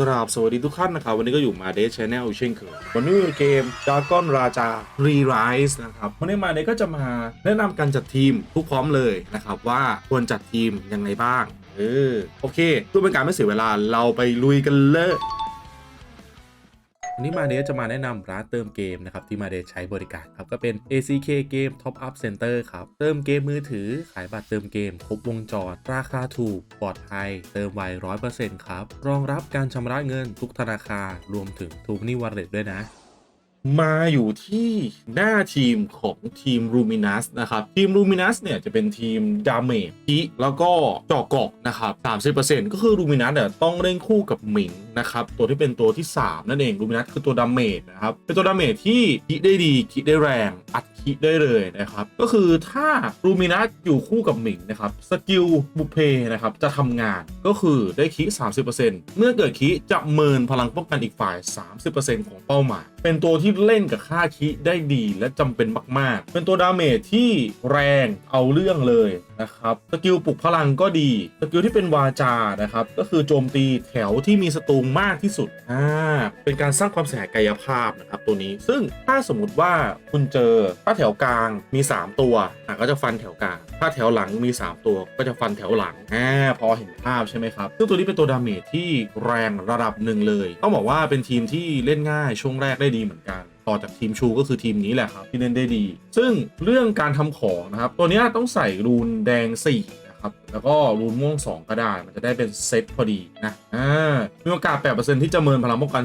กราบสวัสดีทุกท่านนะครับวันนี้ก็อยู่มาเดชแนลเช่นเคยวันนี้มีเกมดารกอนราจารีไรส์นะครับวันนี้มาเดก็จะมาแนะนำการจัดทีมทุกพร้อมเลยนะครับว่าควรจัดทีมยังไงบ้างเออโอเคเพื่อเป็นการไม่เสียเวลาเราไปลุยกันเลย วันนี้มาเดจะมาแนะนำร้านเติมเกมนะครับที่มาเดใช้บริการครับก็เป็น ACK Game Top Up Center ครับเติมเกมมือถือขายบัตรเติมเกม ครบวงจร ราคาถูกปลอดภัย เติมไว100%ครับรองรับการชำระเงินทุกธนาคารรวมถึงทูนี่วอลเล็ตด้วยนะมาอยู่ที่หน้าทีมของทีม Luminous นะครับ ทีม Luminous เนี่ยจะเป็นทีมดาเมจแล้วก็จอกอกนะครับ 30%ก็คือ Luminous เนี่ยต้องเล่นคู่กับหมิงนะครับตัวที่เป็นตัวที่ 3 นั่นเอง Luminous คือตัวดาเมจนะครับเป็นตัวดาเมจที่คิได้ดีคิได้แรงอัดคิได้เลยนะครับก็คือถ้า Luminous อยู่คู่กับหมิงนะครับสกิลบุเพนะครับจะทำงานก็คือได้คิ30%เมื่อเกิดคิจะเมินพลังป้องกันอีกฝ่าย 30%ของเป้าหมาย เป็นตัวที่เล่นกับค่าคิได้ดีและจำเป็นมาก ๆ เป็นตัวดาเมจที่แรงเอาเรื่องเลยนะครับสกิลปลุกพลังก็ดีสกิลที่เป็นวาจานะครับ ก็คือโจมตีแถวที่มีศัตรูมากที่สุดอ่าเป็นการสร้างความเสียหายกายภาพนะครับตัวนี้ซึ่งถ้าสมมติว่าคุณเจอถ้าแถวกลางมี 3 ตัวอะก็จะฟันแถวกลาง ถ้าแถวหลังมี 3 ตัวก็จะฟันแถวหลังอ่าพอเห็นภาพใช่ไหมครับซึ่งตัวนี้เป็นตัวดาเมจที่แรงระดับหนึ่งเลย ต้องบอกว่าเป็นทีมที่เล่นง่ายช่วงแรกได้ดีเหมือนกันต่อจากทีมชูก็คือทีมนี้แหละครับที่เล่นได้ดี ซึ่งเรื่องการทำของนะครับ ตัวนี้ต้องใส่รูนแดง 4 นะครับ แล้วก็รูนม่วง 2 ก็ได้ มันจะได้เป็นเซตพอดีนะอ่ามีโอกาส 8%ที่จะเมินพลังป้องกัน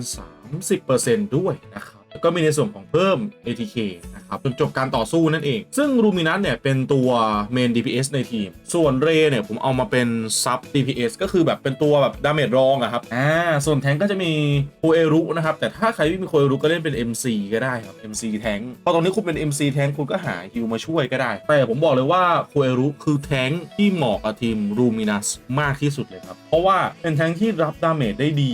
30%ด้วยนะครับ แล้วก็มีในส่วนของเพิ่ม ATK นะครับจนจบการต่อสู้นั่นเอง ซึ่งรูมินัสเนี่ยเป็นตัวเมน DPS ในทีม ส่วนเรเนี่ยผมเอามาเป็นซับ DPS ก็คือแบบเป็นตัวแบบดาเมจรองอะครับอ่าส่วนแทงก็จะมีโคเอรุนะครับ แต่ถ้าใครไม่มีโคเอรุก็เล่นเป็น MC ก็ได้ครับ MC แทงพอตอนนี้คุณเป็น MC แทงคุณก็หาฮิวมาช่วยก็ได้ แต่ผมบอกเลยว่าโคเอรุคือแทงที่เหมาะกับทีมรูมินัสมากที่สุดเลยครับ เพราะว่าเป็นแทงที่รับดาเมจได้ดี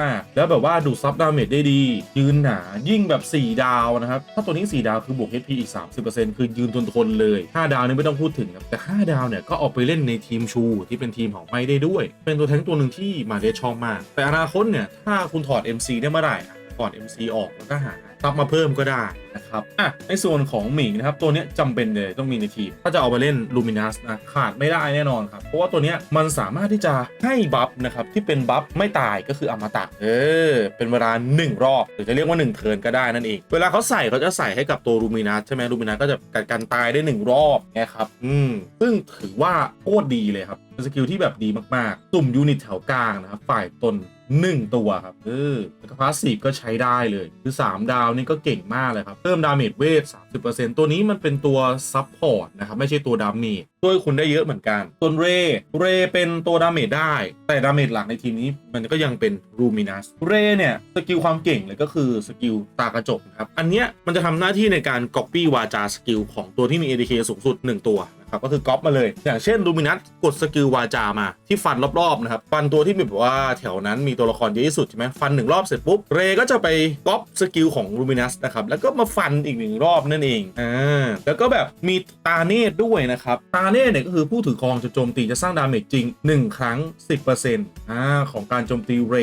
มากๆ แล้วแบบว่าดูดซับดาเมจได้ดี ยืนหนายิ่งแบบ 4 ดาวนะครับ ถ้าตัวนี้ 4 ดาวคือบวก HP อีก 30%คือยืนทนทนๆเลย 5 ดาวนี่ไม่ต้องพูดถึงครับแต่ 5 ดาวเนี่ยก็ออกไปเล่นในทีมชูที่เป็นทีมของไม่ได้ด้วย เป็นตัวแทงตัวหนึ่งที่มาเดชชอบมาก แต่อนาคตเนี่ยถ้าคุณถอด MC ได้เมื่อไหร่ อะถอด MC ออกแล้วก็หาซับมาเพิ่มก็ได้นะครับอะในส่วนของหมิงนะครับตัวนี้ยจำเป็นเลยต้องมีในทีม ถ้าจะเอาไปเล่นลูมินัสนะขาดไม่ได้แน่นอนครับ เพราะว่าตัวนี้มันสามารถที่จะให้บัฟนะครับที่เป็นบัฟไม่ตายก็คืออมตะเออเป็นเวลา 1 รอบ หรือจะเรียกว่า 1 เทิร์นก็ได้นั่นเอง เวลาเขาใส่เขาจะใส่ให้กับตัวลูมินัสใช่ไหมลูมินัสก็จะกัดกันตายได้ 1 รอบไงครับอืมซึ่งถือว่าโคตรดีเลยครับเป็นสกิลที่แบบดีมากๆตุ่มยูนิตแถวกลางนะครับฝ่ายตน 1 ตัวครับเออแล้วก็พาสซีฟก็ใช้ได้เลย คือ 3 ดาวนี่ก็เก่งมากเลยครับ เพิ่มดาเมจเวท 30%ตัวนี้มันเป็นตัวซับพอร์ตนะครับ ไม่ใช่ตัวดาเมจช่วยคุณได้เยอะเหมือนกันส่วนเร เรเป็นตัวดาเมจได้ แต่ดาเมจหลักในทีมนี้มันก็ยังเป็นรูมินัส เรเนี่ย สกิลความเก่งเลยก็คือสกิลตากระจกครับ อันเนี้ยมันจะทำหน้าที่ในการ Copy วาจาสกิลของตัวที่มี ADK สูงสุด 1 ตัวนะ ครับก็คือก๊อปมาเลย อย่างเช่นลูมินัสกดสกิลวาจามาที่ฟันรอบๆนะครับฟันตัวที่แบบว่าแถวนั้นมีตัวละครเยอะที่สุดใช่ไหมฟันหนึ่งรอบเสร็จปุ๊บเรก็จะไปก๊อปสกิลของลูมินัสนะครับแล้วก็มาฟันอีกหนึ่งรอบนั่นเองอ่าแล้วก็แบบมีตาเนตด้วยนะครับตาเนตเนี่ยก็คือผู้ถือครองจะโจมตีจะสร้างดาเมจจริง 1 ครั้ง 10%อ่าของการโจมตีเร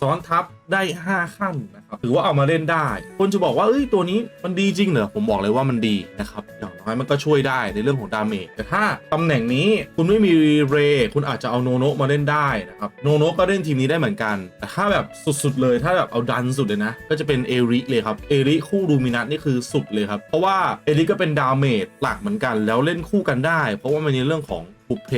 ซ้อนทับ ได้ 5 ขั้นนะครับถือว่าเอามาเล่นได้ คนจะบอกว่าเอ้ยตัวนี้มันดีจริงเหรอผมบอกเลยว่ามันดีนะครับอย่างน้อยมันก็ช่วยได้ในเรื่องของดาเมจแต่ถ้าตำแหน่งนี้คุณไม่มีเรคุณอาจจะเอาโนโนะมาเล่นได้นะครับโนโนะก็เล่นทีมนี้ได้เหมือนกัน แต่ถ้าแบบสุดๆเลยถ้าแบบเอาดันสุดเลยนะ ก็จะเป็นเอริเลยครับเอริคู่ดูมินัทนี่คือสุดเลยครับเพราะว่าเอริก็เป็นดาเมจหลักเหมือนกัน แล้วเล่นคู่กันได้ เพราะว่ามันในเรื่องของ บุพเพ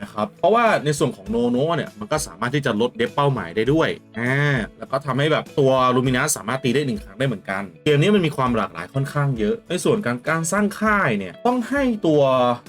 นะครับ เพราะว่าในส่วนของโนโนเนี่ย มันก็สามารถที่จะลดเดฟเป้าหมายได้ด้วยอ่าแล้วก็ทำให้แบบตัวลูมินัสสามารถตีได้หนึ่งครั้งได้เหมือนกัน เกมนี้มันมีความหลากหลายค่อนข้างเยอะ ในส่วนการการสร้างค่ายเนี่ย ต้องให้ตัว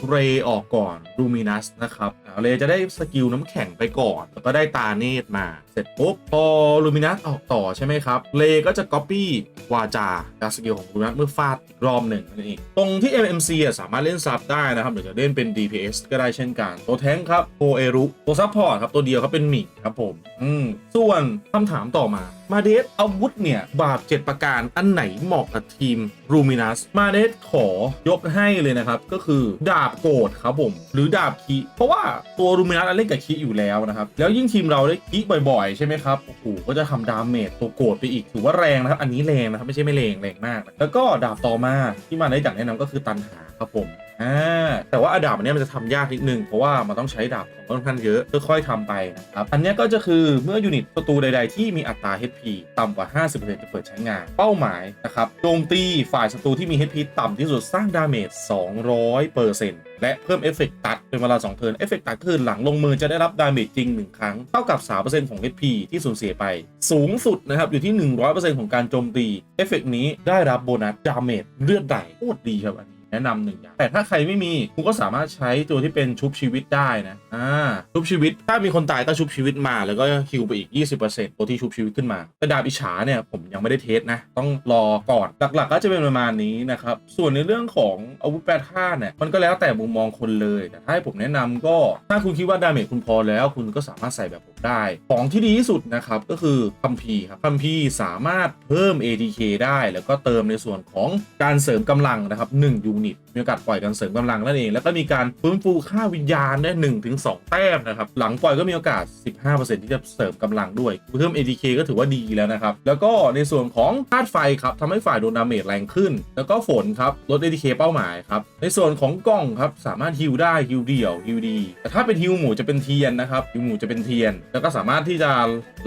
เรออกก่อนลูมินัสนะครับ เรจะได้สกิลน้ำแข็งไปก่อนแล้วก็ได้ตาเนตมา เสร็จปุ๊บพอลูมินัสออกต่อใช่ไหมครับ เลก็จะก๊อปปี้วาจาจากสกิลของลูมินัสเมื่อฟาดรอบหนึ่งนั่นเองตรงที่ MMC อะสามารถเล่นซับได้นะครับหรือจะเล่นเป็น DPS ก็ได้เช่นกัน ตัวแท้งครับโคเอรุตัวซับพอร์ตครับตัวเดียวเขาเป็นหมิงครับผมอืมส่วนคำถามต่อมามาเดสอาวุธเนี่ย บาป7ประการอันไหนเหมาะกับทีมรูมินัสมาเดสขอยกให้เลยนะครับ ก็คือดาบโกรธครับผม หรือดาบคีเพราะว่าตัวรูมินัสเล่นกับคีอยู่แล้วนะครับ แล้วยิ่งทีมเราได้คีบ่อยๆ ใช่ไหมครับโอ้โหก็จะทำดาเมจตัวโกรธไปอีกถือว่าแรงนะครับ อันนี้แรงนะครับ ไม่ใช่ไม่แรงแรงมาก แล้วก็ดาบต่อมาที่มาได้จากแนะนำก็คือตันหาครับผมอ่าแต่ว่าอะดาบอันนี้มันจะทำยากนิดนึง เพราะว่ามันต้องใช้ดาบของค่อนข้างเยอะค่อยๆทำไปนะครับอันนี้ก็จะคือเมื่อยูนิตประตูใด ๆ ที่มีอัตรา HP ต่ำกว่า 50%จะเปิดใช้งาน เป้าหมายนะครับโจมตีฝ่ายศัตรูที่มี HP ต่ำที่สุดสร้างดาเมจ 200%และเพิ่มเอฟเฟกต์ตัดเป็นเวลา 2 เทิร์นเอฟเฟกต์ตัดคือหลังลงมือจะได้รับดาเมจจริง 1 ครั้ง เท่ากับ 3%ของ HP ที่สูญเสียไป สูงสุดนะครับอยู่ที่ 100%ของการโจมตีเอฟเฟกต์นี้ได้รับโบนัสดาเมจเลือดไหลโคตรดีครับอันนี้ แนะนำหนึ่งอย่าง แต่ถ้าใครไม่มีคุณก็สามารถใช้ตัวที่เป็นชุบชีวิตได้นะอ่าชุบชีวิตถ้ามีคนตายก็ชุบชีวิตมา แล้วก็ฮิวไปอีก 20%ตัวที่ชุบชีวิตขึ้นมาแต่ดาบอิฉาเนี่ยผมยังไม่ได้เทสนะ ต้องรอก่อนหลักๆ ก็จะเป็นประมาณนี้นะครับส่วนในเรื่องของอาวุธแปรธาตุเนี่ยมันก็แล้วแต่มุมมองคนเลย แต่ถ้าให้ผมแนะนำก็ถ้าคุณคิดว่าดาเมจคุณพอแล้ว คุณก็สามารถใส่แบบผม ได้ ของที่ดีที่สุดนะครับก็คือคัมภีร์ครับคัมภีร์สามารถเพิ่ม ATK ได้ แล้วก็เติมในส่วนของการเสริมกำลังนะครับ1ยูนิตมีโอกาสปล่อยการเสริมกำลังนั่นเอง แล้วก็มีการฟื้นฟูค่าวิญญาณได้1ถึง2แต้มนะครับหลังปล่อยก็มีโอกาส 15%ที่จะเสริมกำลังด้วย เพิ่ม ATK ก็ถือว่าดีแล้วนะครับแล้วก็ในส่วนของธาตุไฟครับทำให้ฝ่ายโดนดาเมจแรงขึ้น แล้วก็ฝนครับลด ATK เป้าหมายครับในส่วนของกล้องครับสามารถฮิลได้ฮิลเดี่ยวฮิลดีแต่ถ้าเป็นฮิลหมูจะเป็นเทียนนะครับฮิลหมูจะเป็นเทียนแล้วก็สามารถที่จะ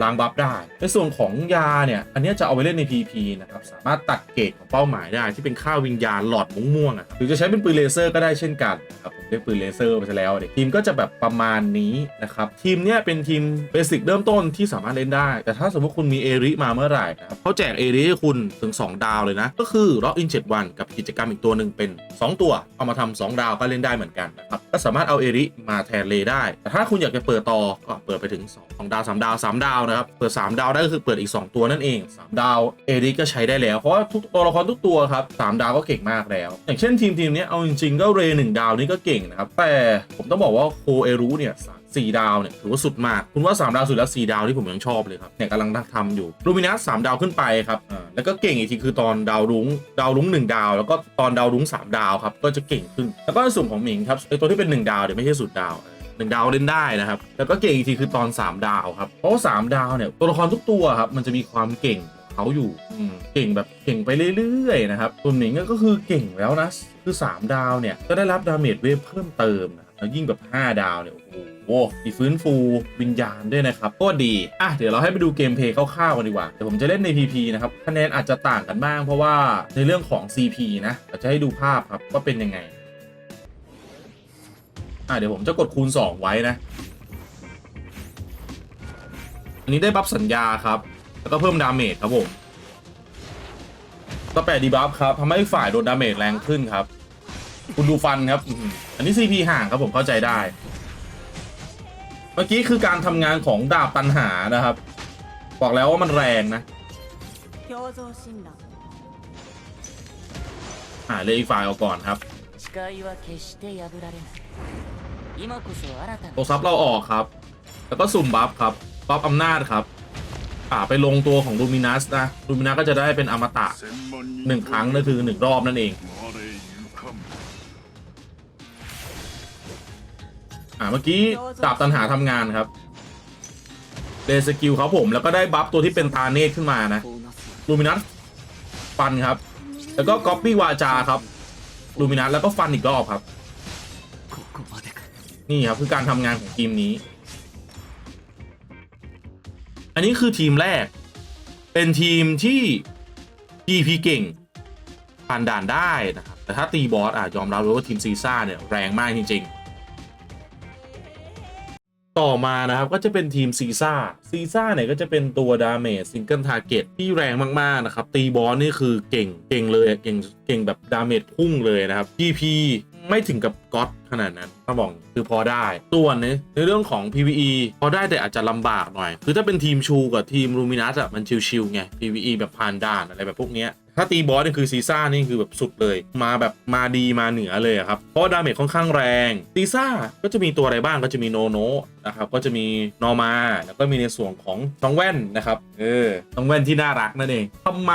ล้างบัฟได้ ในส่วนของยาเนี่ย อันนี้จะเอาไว้เล่นใน PP นะครับ สามารถตัดเกรดของเป้าหมายได้ที่เป็นค่าวิญญาณหลอดม่วงๆอะครับหรือจะใช้เป็นปืนเลเซอร์ก็ได้เช่นกันนะครับผมเรียกปืนเลเซอร์ไปซะแล้วเด็กทีมก็จะแบบประมาณนี้นะครับ ทีมเนี้ยเป็นทีมเบสิกเริ่มต้นที่สามารถเล่นได้ แต่ถ้าสมมติคุณมีเอริมาเมื่อไหร่นะครับเขาแจกเอริให้คุณถึง 2 ดาวเลยนะ ก็คือล็อกอิน7วันกับกิจกรรมอีกตัวหนึ่งเป็น 2 ตัว เอามาทำ2ดาวก็เล่นได้เหมือนกันนะครับก็สามารถเอาเอริมาแทนเลได้ แต่ถ้าคุณอยากจะเปิดต่อก็เปิดไปถึง2 2ดาว3ดาว3ดาวนะครับเปิด3ดาวได้ก็คือเปิดอีก 2 ตัวนั่นเอง3ดาวเอริก็ใช้ได้แล้ว เพราะว่าทุกตัวละครทุกตัวครับ3ดาวก็เก่งมากแล้ว อย่างเช่นทีมทีมนี้เอาจริงๆก็เรหนึ่งดาวนี่ก็เก่งนะครับแต่ผมต้องบอกว่าโคเอรุเนี่ยสี่ดาวเนี่ยถือว่าสุดมาก คุณว่า 3 ดาวสุดแล้ว 4 ดาวที่ผมยังชอบเลยครับเนี่ยกำลังทำอยู่ลูมินัส3ดาวขึ้นไปครับอ่าแล้วก็เก่งอีกทีคือตอนดาวรุ้ง ดาวรุ้ง 1 ดาว แล้วก็ตอนดาวรุ้ง 3 ดาวครับก็จะเก่งขึ้น แล้วก็ส่วนของหมิงครับไอตัวที่เป็น 1 ดาวเดี๋ยวไม่ใช่สุดดาว หนึ่งดาวเล่นได้นะครับ แล้วก็เก่งอีกทีคือตอน 3 ดาวครับเพราะว่า3ดาวเนี่ยตัวละครทุกตัวครับมันจะมีความเก่งเขาอยู่เก่งแบบเก่งไปเรื่อยๆนะครับส่วนหมิงก็คือเก่งแล้วนะคือ 3 ดาวเนี่ยก็ได้รับดาเมจเวฟเพิ่มเติมนะแล้วยิ่งแบบ 5 ดาวเนี่ยโอ้โหโอ้มีฟื้นฟูวิญญาณด้วยนะครับก็ดี อะ เดี๋ยวเราให้ไปดูเกมเพลย์คร่าวๆกันดีกว่า เดี๋ยวผมจะเล่นใน PP นะครับ คะแนนอาจจะต่างกันบ้างเพราะว่าในเรื่องของ CP นะจะให้ดูภาพครับว่าเป็นยังไง อะเดี๋ยวผมจะกดคูณ 2 ไว้นะ อันนี้ได้บัฟสัญญาครับ แล้วก็เพิ่มดาเมจครับผมก็แปดดีบัฟครับทำให้ฝ่ายโดนดาเมจแรงขึ้นครับ คุณดูฟันครับ อันนี้ CP ห่างครับผมเข้าใจได้ เมื่อกี้คือการทำงานของดาบปัญหานะครับ บอกแล้วว่ามันแรงนะอ่าเลยอีกฝ่ายเอาก่อนครับ ตัวซับเราออกครับ แล้วก็สุ่มบัฟครับ บัฟอำนาจครับ อ่าไปลงตัวของลูมินัสนะ ลูมินัสก็จะได้เป็นอมตะหนึ่งครั้งนั่นคือหนึ่งรอบนั่นเอง อ่าเมื่อกี้ดาบตันหาทำงานครับเดสกิลเขาผม แล้วก็ได้บัฟตัวที่เป็นตาเนตขึ้นมานะ ลูมินัสฟันครับ แล้วก็ก๊อปปี้วาจาครับ ลูมินัสแล้วก็ฟันอีกรอบครับ นี่ครับคือการทำงานของทีมนี้ อันนี้คือทีมแรก เป็นทีมที่ดีพีเก่งผ่านด่านได้นะครับ แต่ถ้าตีบอสอะยอมรับเลยว่าทีมซีซ่าเนี่ยแรงมากจริงๆ ต่อมานะครับ ก็จะเป็นทีมซีซ่าซีซ่าเนี่ยก็จะเป็นตัวดาเมจซิงเกิลทาร์เก็ตที่แรงมาก ๆ นะครับ ตีบอสนี่คือเก่งเก่งเลยเก่งเก่งแบบดาเมจพุ่งเลยนะครับ GP ไม่ถึงกับก๊อตขนาดนั้นถ้าบอกคือพอได้ส่วนในในเรื่องของ PVE พอได้แต่อาจจะลำบากหน่อย คือถ้าเป็นทีมชูกับทีมลูมินัสอะมันชิวๆไง PVE แบบผ่านด่านอะไรแบบพวกเนี้ยถ้าตีบอสนี่คือซีซ่านี่คือแบบสุดเลย มาแบบมาดีมาเหนือเลยครับ เพราะว่าดาเมจค่อนข้างแรงซีซ่าก็จะมีตัวอะไรบ้างก็จะมีโนโน นะครับก็จะมีนอร์มาแล้วก็มีในส่วนของน้องแว่นนะครับเออน้องแว่นที่น่ารักนั่นเองทำไม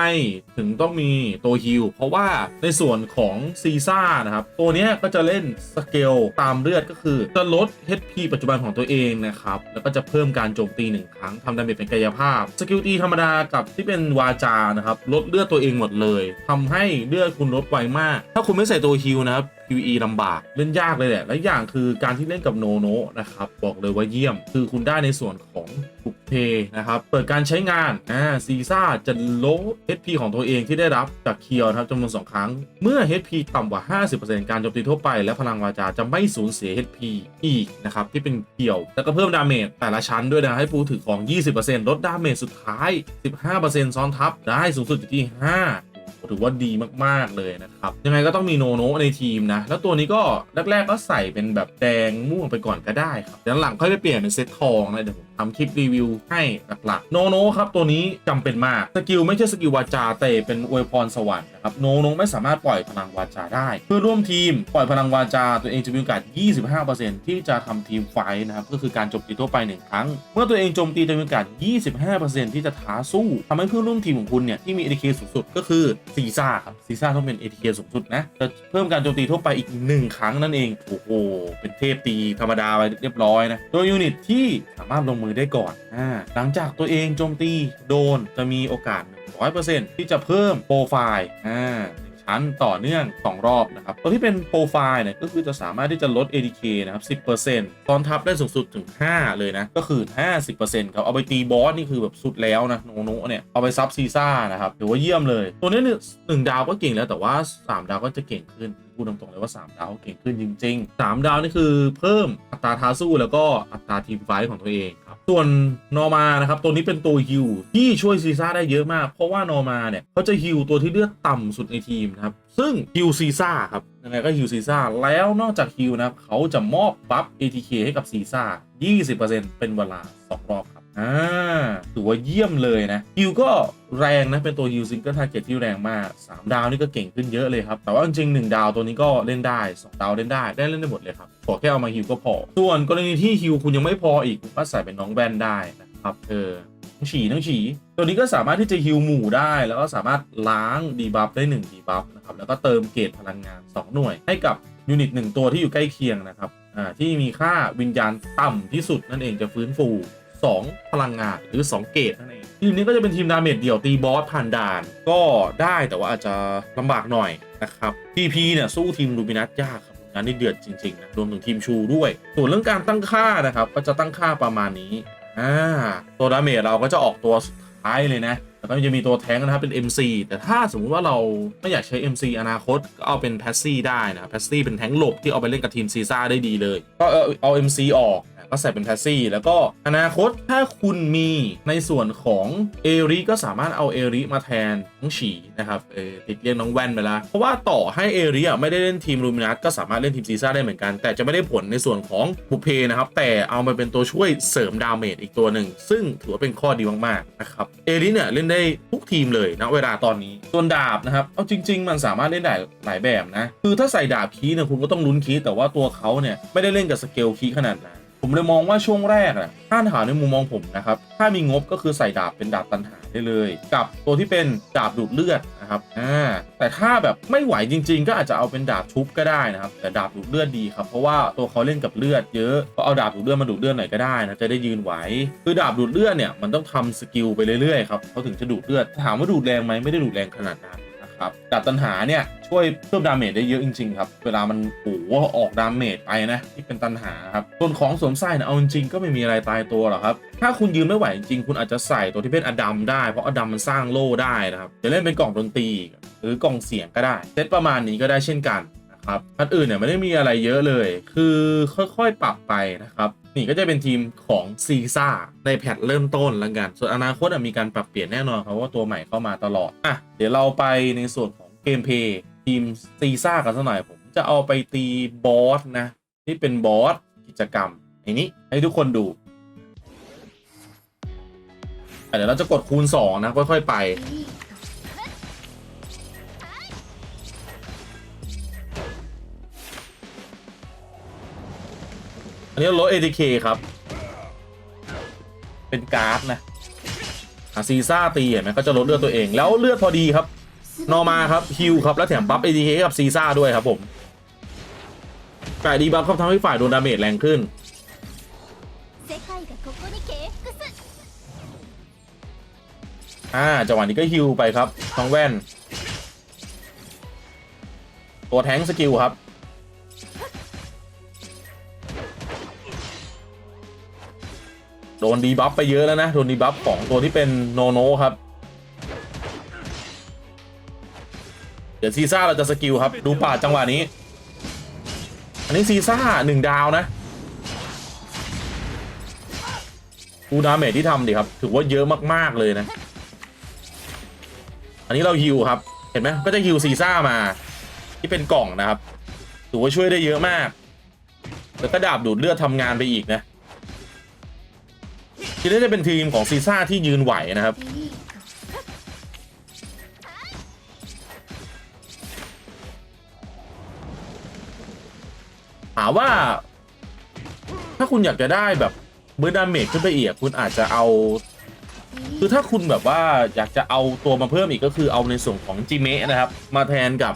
ถึงต้องมีตัวฮิลเพราะว่าในส่วนของซีซ่านะครับตัวเนี้ยก็จะเล่นสเกลตามเลือดก็คือจะลด HP ปัจจุบันของตัวเองนะครับแล้วก็จะเพิ่มการโจมตีหนึ่งครั้งทำดาเมจเป็นกายภาพสกิลตีธรรมดากับที่เป็นวาจานะครับลดเลือดตัวเองหมดเลยทำให้เลือดคุณลดไวมาก ถ้าคุณไม่ใส่ตัวฮิลนะครับ PVE ลำบากเล่นยากเลยแหละและอย่างคือการที่เล่นกับโนโนนะครับบอกเลยว่าเยี่ยม คือคุณได้ในส่วนของบุกเพนะครับเปิดการใช้งานอ่าซีซ่าจะลด HP ของตัวเองที่ได้รับจากเคียวนะครับจำนวน 2 ครั้ง เมื่อ HP ต่ำกว่า 50%การโจมตีทั่วไป และพลังวาจาจะไม่สูญเสีย HP อีกนะครับที่เป็นเคียว แล้วก็เพิ่มดาเมจแต่ละชั้นด้วยนะให้ผู้ถือของ 20%ลดดาเมจสุดท้าย 15%ซ้อนทับได้สูงสุดอยู่ที่ 5 ถือว่าดีมากๆเลยนะครับ ยังไงก็ต้องมีโนโนะในทีมนะ แล้วตัวนี้ก็แรกๆก็ใส่เป็นแบบแดงม่วงไปก่อนก็ได้ครับเดี๋ยวหลังค่อยไปเปลี่ยนเป็นเซตทองนะเดี๋ยวผมทำคลิปรีวิวให้หลักๆโนโนครับตัวนี้จำเป็นมากสกิลไม่ใช่สกิลวาจาแต่เป็นอวยพรสวรรค์นะครับโนโนไม่สามารถปล่อยพลังวาจาได้ เพื่อร่วมทีมปล่อยพลังวาจาตัวเองจะมีโอกาส 25%ที่จะทำทีมไฟนะครับก็คือการโจมตีทั่วไปหนึ่งครั้ง เมื่อตัวเองโจมตีจะมีโอกาส 25%ที่จะท้าสู้ทำให้เพื่อนร่วมทีมของคุณเนี่ยที่มี ATK สูงสุดก็คือซีซ่าครับซีซ่าต้องเป็น ATK สูงสุดนะจะเพิ่มการโจมตีทั่วไปอีก 1 ครั้งนั่นเองโอ้โหเป็นเทพตีธรรมดาไปเรียบร้อยนะตัวยูนิตที่สามารถลงมือได้ก่อนอ่าหลังจากตัวเองโจมตีโดนจะมีโอกาส 100%ที่จะเพิ่มโปรไฟล์อ่าชั้นต่อเนื่อง 2 รอบนะครับตัวที่เป็นโปรไฟล์เนี่ยก็คือจะสามารถที่จะลด ADK นะครับ 10%ตอนทับได้สูงสุดถึง 5 เลยนะ ก็คือ 50%ครับเอาไปตีบอสนี่คือแบบสุดแล้วนะโนโนเนี่ย เอาไปซับซีซ่านะครับถือว่าเยี่ยมเลย ตัวนี้หนึ่งหดาวก็เก่งแล้วแต่ว่า 3 ดาวก็จะเก่งขึ้น พูดตรงๆเลยว่า 3 ดาวเก่งขึ้นจริง ๆ 3 ดาวนี่คือเพิ่มอัตราท้าสู้แล้วก็อัตราทีมไฟของตัวเองครับส่วนนอร์มานะครับตัวนี้เป็นตัวฮิวที่ช่วยซีซ่าได้เยอะมาก เพราะว่านอร์มาเนี่ยเขาจะฮิวตัวที่เลือดต่ำสุดในทีมนะครับซึ่งฮิวซีซ่าครับยังไงก็ฮิวซีซ่าแล้วนอกจากฮิวนะครับเขาจะมอบบัฟ ATK ให้กับซีซ่า20%เป็นเวลา 2 รอบครับ อ่าถือว่าเยี่ยมเลยนะฮิวก็แรงนะ เป็นตัวฮิวซิงเกิลทาร์เก็ตที่แรงมาก 3 ดาวนี่ก็เก่งขึ้นเยอะเลยครับ แต่ว่าจริงๆ1ดาวตัวนี้ก็เล่นได้ 2 ดาวเล่นได้ ได้เล่นได้หมดเลยครับ ขอแค่เอามาฮิวก็พอ ส่วนกรณีที่ฮิวคุณยังไม่พออีกคุณก็ใส่เป็นน้องแบนได้นะครับเออน้องฉี่น้องฉี่ตัวนี้ก็สามารถที่จะฮิวหมู่ได้ แล้วก็สามารถล้างดีบัฟได้1ดีบัฟนะครับแล้วก็เติมเกรดพลังงาน 2 หน่วย ให้กับยูนิต1ตัวที่อยู่ใกล้เคียงนะครับอ่าที่มีค่าวิญญาณต่ำที่สุดนั่นเองจะฟื้นฟู 2 พลังงานหรือ 2 เกรดนั่นเองทีมนี้ก็จะเป็นทีมดาเมจเดี่ยวตีบอสผ่านด่านก็ได้แต่ว่าอาจจะลำบากหน่อยนะครับ TP เนี่ยสู้ทีมลูมินัสยากครับงานนี่เดือดจริงๆนะรวมถึงทีมชูด้วย ส่วนเรื่องการตั้งค่านะครับ ก็จะตั้งค่าประมาณนี้อ่าตัวดาเมจเราก็จะออกตัวสุดท้ายเลยนะแล้วก็จะมีตัวแท้งนะครับเป็น MC แต่ถ้าสมมุติว่าเราไม่อยากใช้ MC อนาคตก็เอาเป็นแพสซี่ได้นะแพสซี่เป็นแท้งหลบที่เอาไปเล่นกับทีมซีซ่าได้ดีเลย ก็เอาเอา MC ออก ก็ใส่เป็นแพสซี่ แล้วก็อนาคตถ้าคุณมีในส่วนของเอริก็สามารถเอาเอริมาแทนน้องฉีนะครับเออติดเรียกน้องแว่นไปแล้วเพราะว่าต่อให้เอริอะไม่ได้เล่นทีมลูมินัสก็สามารถเล่นทีมซีซ่าได้เหมือนกัน แต่จะไม่ได้ผลในส่วนของบุเพนะครับแต่เอามาเป็นตัวช่วยเสริมดาเมจอีกตัวหนึ่ง ซึ่งถือว่าเป็นข้อดีมากๆนะครับเอริเนี่ยเล่นได้ทุกทีมเลยนะเวลาตอนนี้ส่วนดาบนะครับเอาจริง ๆ มันสามารถเล่นได้หลายแบบนะคือถ้าใส่ดาบคีเนี่ยคุณก็ต้องลุ้นคีแต่ว่าตัวเขาเนี่ยไม่ได้เล่นกับสเกลคีขนาดนั้น ผมเลยมองว่าช่วงแรกอะถ้าถาในมุมมองผมนะครับ ถ้ามีงบก็คือใส่ดาบเป็นดาบตันหาได้เลย กับตัวที่เป็นดาบดูดเลือดนะครับอ่าแต่ถ้าแบบไม่ไหวจริง ๆ ก็อาจจะเอาเป็นดาบชุบก็ได้นะครับ แต่ดาบดูดเลือดดีครับ เพราะว่าตัวเขาเล่นกับเลือดเยอะก็เอาดาบดูดเลือดมาดูดเลือดหน่อยก็ได้นะจะได้ยืนไหว คือดาบดูดเลือดเนี่ยมันต้องทำสกิลไปเรื่อยๆครับเขาถึงจะดูดเลือดถามว่าดูดแรงไหมไม่ได้ดูดแรงขนาดนั้น ครับดาบตันหาเนี่ยช่วยเพิ่มดาเมจได้เยอะจริงๆครับ เวลามันโอ้โหออกดาเมจไปนะที่เป็นตันหาครับส่วนของสวมใส่เนี่ยเอาจริงๆก็ไม่มีอะไรตายตัวหรอกครับ ถ้าคุณยืนไม่ไหวจริงๆคุณอาจจะใส่ตัวที่เป็นอดัมได้เพราะอดัมมันสร้างโล่ได้นะครับจะเล่นเป็นกล่องดนตรีหรือกล่องเสียงก็ได้เซตประมาณนี้ก็ได้เช่นกันนะครับอันอื่นเนี่ยไม่ได้มีอะไรเยอะเลย คือค่อยๆ ปรับไปนะครับ นี่ก็จะเป็นทีมของซีซ่าในแพทเริ่มต้นแล้วกัน ส่วนอนาคตมีการปรับเปลี่ยนแน่นอนครับว่าตัวใหม่เข้ามาตลอด อะ เดี๋ยวเราไปในส่วนของเกมเพย์ทีมซีซ่ากันสักหน่อย ผมจะเอาไปตีบอสนะ ที่เป็นบอสกิจกรรมไอ้นี้ให้ทุกคนดูเดี๋ยวเราจะกดคูณ 2 นะ ค่อย ๆ ไป อันนี้รถ ATK ครับ เป็นการ์ดนะอาซีซ่าตีเห็นไหมก็จะลดเลือดตัวเอง แล้วเลือดพอดีครับ นอมาครับฮิวครับ แล้วแถมบัฟ ATK กับซีซ่าด้วยครับผมแต่ดีบัฟครับทำให้ฝ่ายโดนดาเมจแรงขึ้นอ่าจังหวะนี้ก็ฮิวไปครับท้องแว่น ตัวแทงสกิลครับ โดนดีบัฟไปเยอะแล้วนะ โดนดีบัฟของตัวที่เป็นโนโนครับ เดี๋ยวซีซ่าเราจะสกิลครับ ดูป่าจังหวะนี้ อันนี้ซีซ่าหนึ่งดาวนะดูดาเมจที่ทำดิครับ ถือว่าเยอะมากๆเลยนะ อันนี้เราฮิวครับ เห็นไหมก็จะฮิวซีซ่ามา ที่เป็นกล่องนะครับ ถือว่าช่วยได้เยอะมาก แล้วก็ดาบดูดเลือดทำงานไปอีกนะ คิดว่าจะเป็นทีมของซีซ่าที่ยืนไหวนะครับ ถามว่า ถ้าคุณอยากจะได้แบบเบอร์ดาเมจขึ้นไปอีกคุณอาจจะเอาคือถ้าคุณแบบว่าอยากจะเอาตัวมาเพิ่มอีกก็คือเอาในส่วนของจิเมะนะครับ มาแทนกับ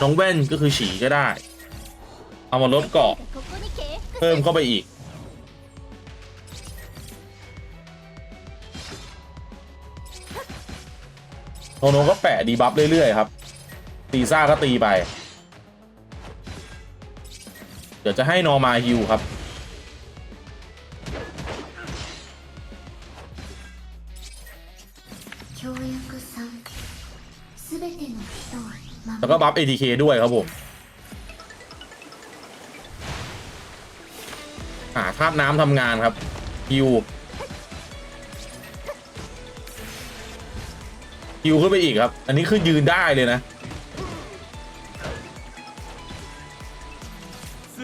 น้องแว่นก็คือฉีก็ได้ เอามาลดเกาะเพิ่มเข้าไปอีก โนโนก็แปะดีบัฟเรื่อยๆครับ ตีซ่าก็ตีไป เดี๋ยวจะให้นอมาฮิวครับ แล้วก็บัฟ ATK ด้วยครับผมหาธาตุน้ำทำงานครับฮิว ฮิวขึ้นไปอีกครับ อันนี้คือยืนได้เลยนะ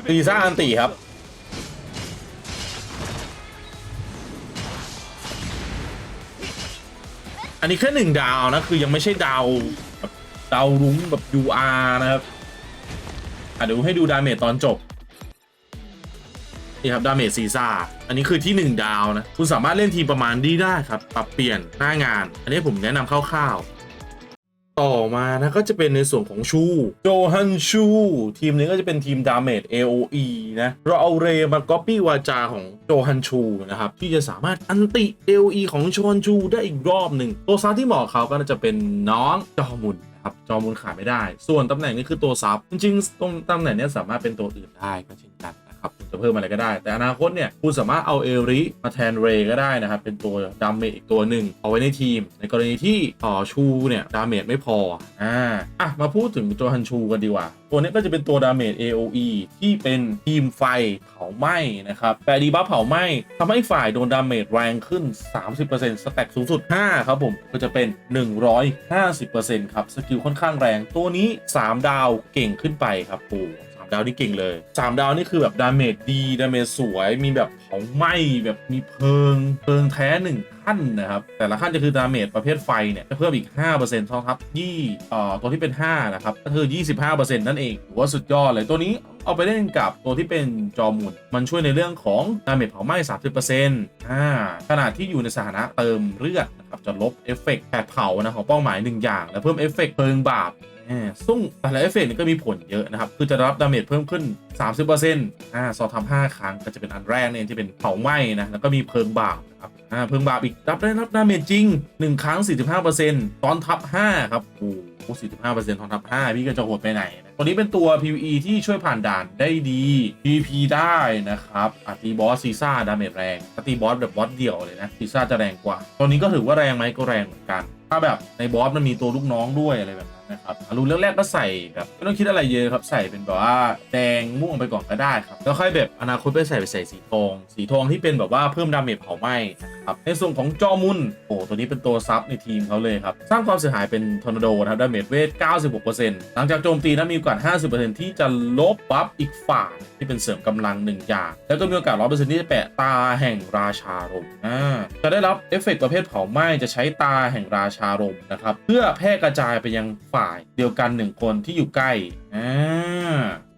ตีซ่าอันติครับ อันนี้แค่หนึ่งดาวนะ คือยังไม่ใช่ดาวแบบดาวรุ้งแบบ UR นะครับอะเดี๋ยวให้ดูดาเมจตอนจบ นี่ครับดาเมจซีซ่าอันนี้คือที่ 1 ดาวนะ คุณสามารถเล่นทีประมาณนี้ได้ครับ ปรับเปลี่ยนหน้างาน อันนี้ผมแนะนำคร่าวๆ ต่อมานะก็จะเป็นในส่วนของชูโจฮันชู ทีมนี้ก็จะเป็นทีมดาเมจ AOE นะ เราเอาเรมาก๊อปปี้วาจาของโจฮันชูนะครับ ที่จะสามารถอันติ AOE ของโจฮันชูได้อีกรอบหนึ่งตัวซับที่เหมาะเขาก็น่าจะเป็นน้องจอมุนนะครับจอมุนขายไม่ได้ ส่วนตำแหน่งนี้คือตัวซับ จริงๆ ตรงตำแหน่งนี้สามารถเป็นตัวอื่นได้ก็เช่นกัน จะเพิ่มอะไรก็ได้ แต่อนาคตเนี่ยคุณสามารถเอาเอริมาแทนเรย์ก็ได้นะครับ เป็นตัวดาเมจอีกตัวหนึ่งเอาไว้ในทีม ในกรณีที่ต่อชูเนี่ยดาเมจไม่พออ่าอะมาพูดถึงตัวฮันชูกันดีกว่าตัวนี้ก็จะเป็นตัวดาเมจ AOE ที่เป็นทีมไฟเผาไหม้นะครับ แต่ดีบัฟเผาไหม้ทำให้ฝ่ายโดนดาเมจแรงขึ้น 30%สแต็กสูงสุด 5 ครับผม ก็จะเป็น 150%ครับ สกิลค่อนข้างแรง ตัวนี้ 3 ดาวเก่งขึ้นไปครับโอ้สาม ดาวนี่เก่งเลย 3 ดาวนี่คือแบบดาเมจดีดาเมจสวยมีแบบเผาไหม้แบบมีเพลิงเพลิงแท้1ขั้นนะครับ แต่ละขั้นจะคือดาเมจประเภทไฟเนี่ยจะเพิ่มอีก 5%เท่าครับยี่เอ่อตัวที่เป็น 5 นะครับ ก็คือ 25%นั่นเองถือว่าสุดยอดเลยตัวนี้เอาไปเล่นกับตัวที่เป็นจอมุน มันช่วยในเรื่องของดาเมจเผาไหม้ 30%อ่าขณะที่อยู่ในสถานะเติมเลือดนะครับจะลบเอฟเฟกต์แผดเผานะของเป้าหมาย 1 อย่าง และเพิ่มเอฟเฟกต์เพลิงบาป ซึ่งแต่ละเอฟเฟกต์นี่ก็มีผลเยอะนะครับ คือจะรับดาเมจเพิ่มขึ้น 30%อ่าซอทำ5ครั้งก็จะเป็นอันแรกเนี่ยที่เป็นเผาไหม้นะ แล้วก็มีเพลิงบาปนะครับอ่าเพลิงบาปอีกรับได้รับดาเมจจริง 1 ครั้ง 45%ตอนทับ 5 ครับ โอ้โห45%ตอนทับ 5 พี่ก็จะโหดไปไหนนะตัวนี้เป็นตัว PVE ที่ช่วยผ่านด่านได้ดี PVP ได้นะครับอตีบอสซีซ่าดาเมจแรงถ้าตีบอสแบบบอสเดี่ยวเลยนะซีซ่าจะแรงกว่า ตัวนี้ก็ถือว่าแรงไหมก็แรงเหมือนกัน ถ้าแบบในบอสมันมีตัวลูกน้องด้วยอะไรแบบ นะครับอารมณ์แรกๆก็ใส่แบบไม่ต้องคิดอะไรเยอะครับใส่เป็นแบบว่าแดงม่วงไปก่อนก็ได้ครับแล้วค่อยแบบอนาคตไปใส่ไปใส่สีทองสีทองที่เป็นแบบว่าเพิ่มดาเมจเผาไหม้นะครับในส่วนของจอมุนโอ้ตัวนี้เป็นตัวซับในทีมเขาเลยครับสร้างความเสียหายเป็นทอร์นาโดนะครับดาเมจเวท 96%หลังจากโจมตีนะมีโอกาส 50%ที่จะลบบัฟอีกฝ่ายที่เป็นเสริมกำลังหนึ่งอย่าง แล้วก็มีโอกาส100%ที่จะแปะตาแห่งราชารมอ่าจะได้รับเอฟเฟกต์ประเภทเผาไหม้จะใช้ตาแห่งราชารมนะครับเพื่อแพร่กระจายไปยังฝ่ายเดียวกันหนึ่งคนที่อยู่ใกล้อ่า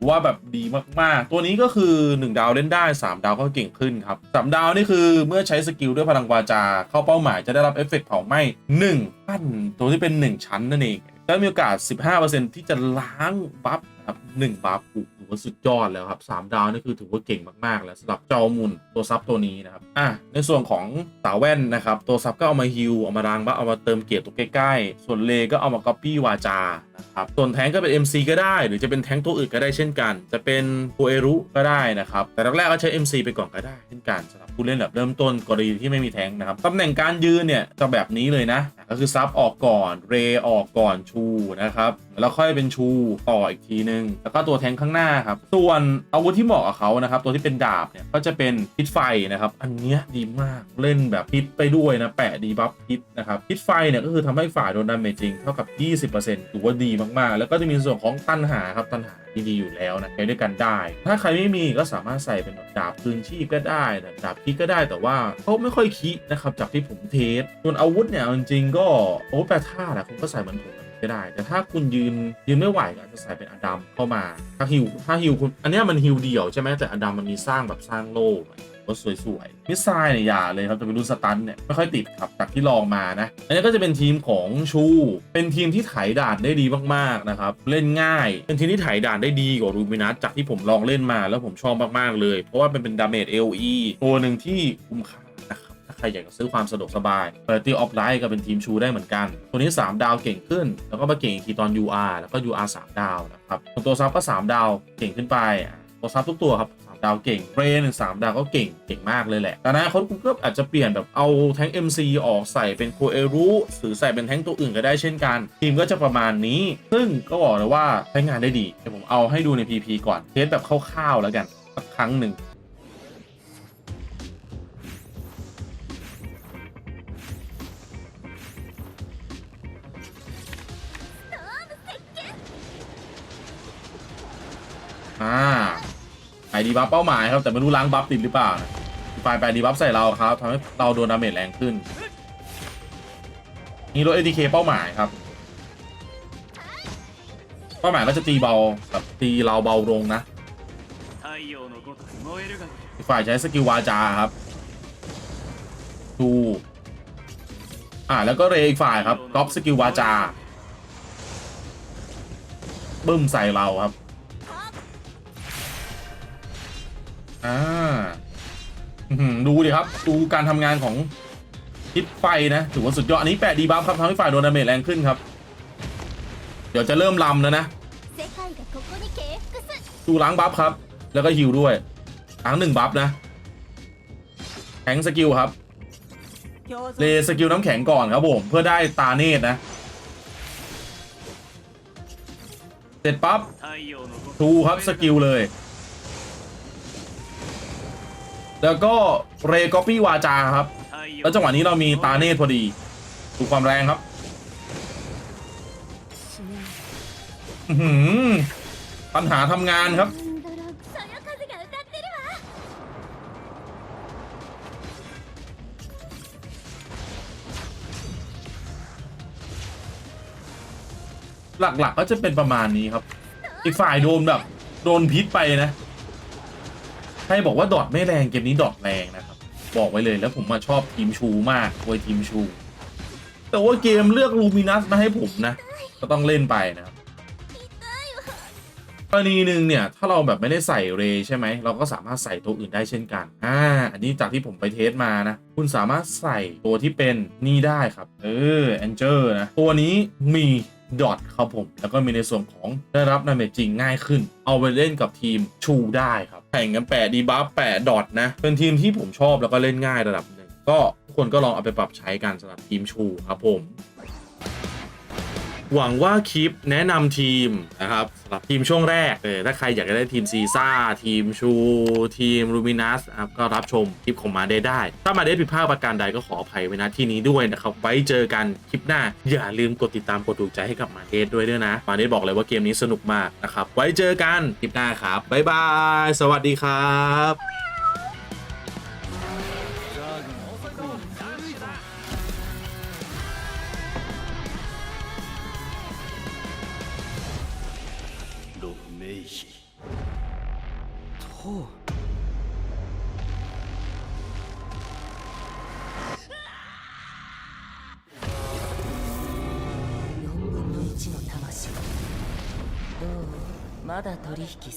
ว่าแบบดีมากๆ ตัวนี้ก็คือ 1 ดาวเล่นได้ 3 ดาวก็เก่งขึ้นครับสามดาวนี่คือเมื่อใช้สกิลด้วยพลังวาจา เข้าเป้าหมายจะได้รับเอฟเฟกต์เผาไหม้1ขั้นตัวที่เป็น 1 ชั้นนั่นเองแล้วมีโอกาส 15%ที่จะล้างบัฟ ครับ1บัฟโอ้โหถือว่าสุดยอดแล้วครับ3ดาวนี่คือถือว่าเก่งมากๆ แล้วสำหรับเจอมุนตัวซับตัวนี้นะครับอะในส่วนของสาวแว่นนะครับตัวซับก็เอามาฮิลเอามาล้างบัฟเอามาเติมเกียรติตัวใกล้ๆ ส่วนเลก็เอามาก๊อปปี้วาจานะครับส่วนแทงก็เป็น MC ก็ได้ หรือจะเป็นแทงตัวอื่นก็ได้เช่นกัน จะเป็นโคเอรุก็ได้นะครับแต่แรกๆก็ใช้ MC ไปก่อนก็ได้เช่นกันสำหรับผู้เล่นแบบเริ่มต้นกรณีที่ไม่มีแทงนะครับตำแหน่งการยืนเนี่ยจะแบบนี้เลยนะก็คือซับออกก่อนเรออกก่อนชูนะครับแล้วค่อยเป็นชูต่ออีกทีนึงแล้วก็ตัวแทงข้างหน้าครับ ส่วนอาวุธที่เหมาะกับเขานะครับ ตัวที่เป็นดาบเนี่ยก็จะเป็นพิษไฟนะครับ อันเนี้ยดีมากเล่นแบบพิษไปด้วยนะ แปะดีบัฟพิษนะครับ พิษไฟเนี่ยก็คือทำให้ฝ่ายโดนดาเมจจริงเท่ากับ 20%ถือว่าดีมากๆ แล้วก็จะมีส่วนของตันหาครับตันหาที่ดีอยู่แล้วนะใช้ด้วยกันได้ ถ้าใครไม่มีก็สามารถใส่เป็นแบบดาบคืนชีพก็ได้นะดาบคิก็ได้แต่ว่าเขาไม่ค่อยคินะครับจากที่ผมเทสส่วนอาวุธเนี่ยจริงๆก็โอาวุธแปรธาตุอะคุณก็ใส่เหมือนผม ก็ได้ แต่ถ้าคุณยืนยืนไม่ไหวก็จะใส่เป็นอดัมเข้ามา ถ้าฮิวถ้าฮิวคุณอันนี้มันฮิวเดี่ยวใช่ไหมแต่อดัมมันมีสร้างแบบสร้างโล่ก็สวยๆมิสไซล์เนี่ยอย่าเลยครับจะเป็นรุ่นสตันเนี่ยไม่ค่อยติดครับจากที่ลองมานะ อันนี้ก็จะเป็นทีมของชู เป็นทีมที่ไถด่านได้ดีมากๆนะครับ เล่นง่าย เป็นทีมที่ไถด่านได้ดีกว่ารูมินัสจากที่ผมลองเล่นมาแล้วผมชอบมากๆเลย เพราะว่ามันเป็นดาเมจ LE ตัวหนึ่งที่คุ้มค่า ใครอยากจะซื้อความสะดวกสบาย p a r t y of Light ก็เป็นทีมชูได้เหมือนกัน ตัวนี้ 3 ดาวเก่งขึ้น แล้วก็มาเก่งอีกทีตอน UR แล้วก็ UR 3 ดาวนะครับตัวซับก็ 3 ดาวเก่งขึ้นไปตัวซับทุกตัวครับดาวเก่งเรนสามดาวก็เก่งเก่งมากเลยแหละ แต่นะเขาคุณก็อาจจะเปลี่ยนแบบเอาแท้ง MC ออกใส่เป็นโคเอรุหรือใส่เป็นแท้งตัวอื่นก็ได้เช่นกัน ทีมก็จะประมาณนี้ ซึ่งก็บอกเลยว่าใช้งานได้ดี เดี๋ยวผมเอาให้ดูใน PP ก่อนเทสแบบคร่าวๆแล้วกันสักครั้งหนึ่ง อ่าไปดีบัฟเป้าหมายครับแต่ไม่รู้ล้างบัฟติดหรือเปล่านะไปไปดีบัฟใส่เราครับทำให้เราโดนดาเมจแรงขึ้นนี่รถเ ATK เป้าหมายครับ เป้าหมายก็จะตีเบาแบบตีเราเบาลงนะฝ่ายใช้สกิลวาจาครับดูอ่าแล้วก็เรอีกฝ่ายครับก๊อปสกิลวาจาบึ้มใส่เราครับ อ่าดูดิครับ ดูการทำงานของทิษไฟนะถือว่าสุดยอด อันนี้แปะดีบัฟครับทำให้ฝ่ายโดนดาเมจแรงขึ้นครับ เดี๋ยวจะเริ่มลำแล้วนะดูล้างบัฟครับ แล้วก็ฮิวด้วยล้างหนึ่งบัฟนะแข็งสกิลครับ เลสกิลน้ำแข็งก่อนครับผมเพื่อได้ตาเนตนะ เสร็จปั๊บทูครับสกิลเลย แล้วก็เรก๊อปี้วาจาครับ แล้วจังหวะนี้เรามีตาเนธพอดีดูความแรงครับปัญหาทำงานครับ หลักๆก็จะเป็นประมาณนี้ครับ อีกฝ่ายโดนแบบ โดนพิษไปนะ ใครบอกว่าดอทไม่แรงเกมนี้ดอทแรงนะครับ บอกไว้เลยแล้วผมมาชอบทีมชูมากโวยทีมชู แต่ว่าเกมเลือกลูมินัสมาให้ผมนะ ก็ต้องเล่นไปนะครับกรณีหนึ่งเนี่ย ถ้าเราแบบไม่ได้ใส่เรย์ใช่ไหม เราก็สามารถใส่ตัวอื่นได้เช่นกัน อ่า อันนี้จากที่ผมไปเทสมานะ คุณสามารถใส่ตัวที่เป็นนี่ได้ครับ เออแอนเจอร์นะ ตัวนี้มีดอทครับผม แล้วก็มีในส่วนของได้รับดาเมจจริงง่ายขึ้น เอาไปเล่นกับทีมชูได้ครับ แข่งกันแปะดีบัฟแปะดอทนะ เป็นทีมที่ผมชอบแล้วก็เล่นง่ายระดับหนึ่งก็ทุกคนก็ลองเอาไปปรับใช้กันสำหรับทีมชูครับผม หวังว่าคลิปแนะนำทีมนะครับสำหรับทีมช่วงแรกเออถ้าใครอยากจะได้ทีมซีซ่า ทีมชู ทีมลูมินัสครับก็รับชมคลิปของมาเดได้ ถ้ามาเดผิดพลาดประการใดก็ขออภัยไว้ณที่นี้ด้วยนะครับ ไว้เจอกันคลิปหน้า อย่าลืมกดติดตามกดถูกใจให้กับมาเดด้วยด้วยนะ มาเดบอกเลยว่าเกมนี้สนุกมากนะครับ ไว้เจอกันคลิปหน้าครับบ๊ายบาย สวัสดีครับ qui